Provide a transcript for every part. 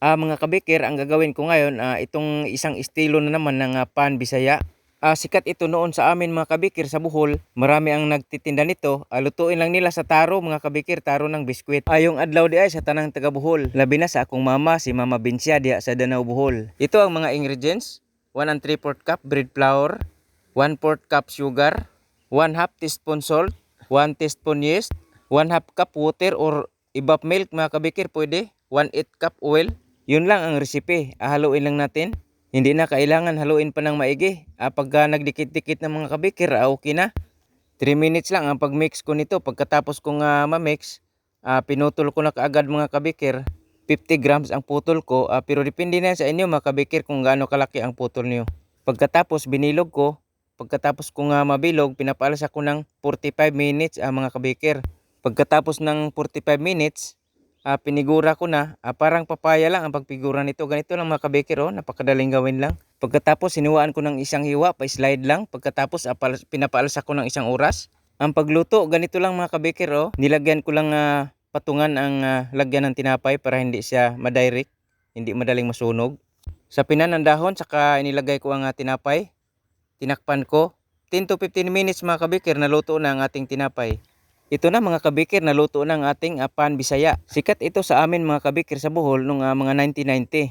Ah, mga kabikir, ang gagawin ko ngayon, ah, itong isang estilo na naman ng ah, pan Bisaya. Ah, sikat ito noon sa amin mga kabikir sa Bohol. Marami ang nagtitinda nito. Ah, lutuin lang nila sa taro mga kabikir, taro ng biskwit. Ah, yung adlaw di ay sa tanang taga Bohol. Labi na sa akong mama, si Mama Binsya diya sa Danau Bohol. Ito ang mga ingredients. 1 and 3 4 cup bread flour, 1 4 cup sugar, 1 half teaspoon salt, 1 teaspoon yeast, 1 half cup water or ibap milk mga kabikir pwede, 1 8 cup oil. Yun lang ang recipe. Ah, haluin lang natin. Hindi na kailangan haluin pa ng maigi. Ah, nagdikit-dikit ng mga kabikir, ah, okay na. 3 minutes lang ang pag-mix ko nito. Pagkatapos kong ah, ma-mix, ah, pinutol ko na kaagad mga kabikir. 50 grams ang putol ko. Ah, pero depende na sa inyo mga kabikir kung gaano kalaki ang putol niyo. Pagkatapos binilog ko, pagkatapos ko nga mabilog, pinapaalas ako ng 45 minutes ah, mga kabikir. Pagkatapos ng 45 minutes, ah, pinigura ko na, ah, parang papaya lang ang pagpigura nito. Ganito lang mga kabikir, oh, napakadaling gawin lang. Pagkatapos sinuwaan ko ng isang hiwa, pa-slide lang. Pagkatapos pal- pinapaalas ako ng isang oras. Ang pagluto, ganito lang mga kabikir, oh. Nilagyan ko lang ah, patungan ang ah, lagyan ng tinapay para hindi siya madirect, hindi madaling masunog. Sa pinan ng dahon, saka inilagay ko ang ah, tinapay. Tinakpan ko. 10 to 15 minutes mga kabikir, naluto na ang ating tinapay. Ito na mga kabikir, naluto na ang ating ah, pan Bisaya. Sikat ito sa amin mga kabikir sa Bohol nung ah, mga 1990.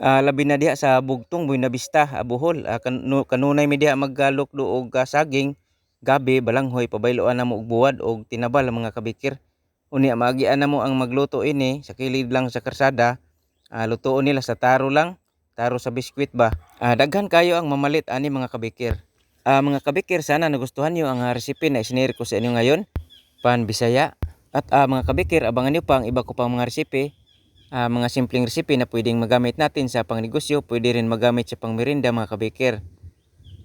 Ah, labi na diha sa Bugtong, Buena Vista, ah, Bohol. Ah, kanu- kanunay mi diha maggalok og ah, saging, gabi, balanghoy, pabayloan na mo og buwad og tinabal mga kabikir. Uni maagian na mo ang magluto ini sa kilid lang sa karsada. Ah, lutoon nila sa taro lang, taro sa biskwit ba. Ah, daghan kayo ang mamalit ani mga kabikir. Ah, mga kabikir, sana nagustuhan niyo ang recipe na isinare ko sa inyo ngayon. Pan Bisaya. At ah, mga kabikir, abangan niyo pa ang iba ko pang mga recipe. Ah, mga simpleng recipe na pwedeng magamit natin sa pangnegosyo, pwede rin magamit sa pangmerinda mga kabikir.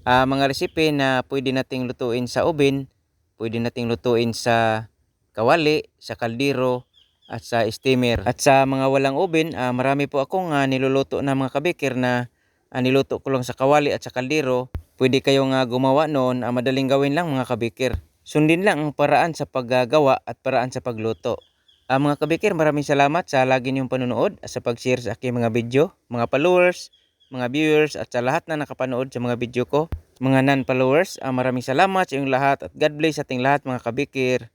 Ah, mga recipe na pwede nating lutuin sa oven, pwede nating lutuin sa kawali, sa kaldero, at sa steamer. At sa mga walang oven, ah, marami po akong ah, niluluto na mga kabikir na ah, niluto ko lang sa kawali at sa kaldero. Pwede kayong ah, gumawa noon, ah, madaling gawin lang mga kabikir. Sundin lang ang paraan sa paggagawa at paraan sa pagluto. Ah, mga kabikir, maraming salamat sa lagi niyong panonood at sa pag-share sa aking mga video, mga followers, mga viewers at sa lahat na nakapanood sa mga video ko. Mga non-followers, ah, maraming salamat sa inyong lahat at God bless sa ating lahat mga kabikir.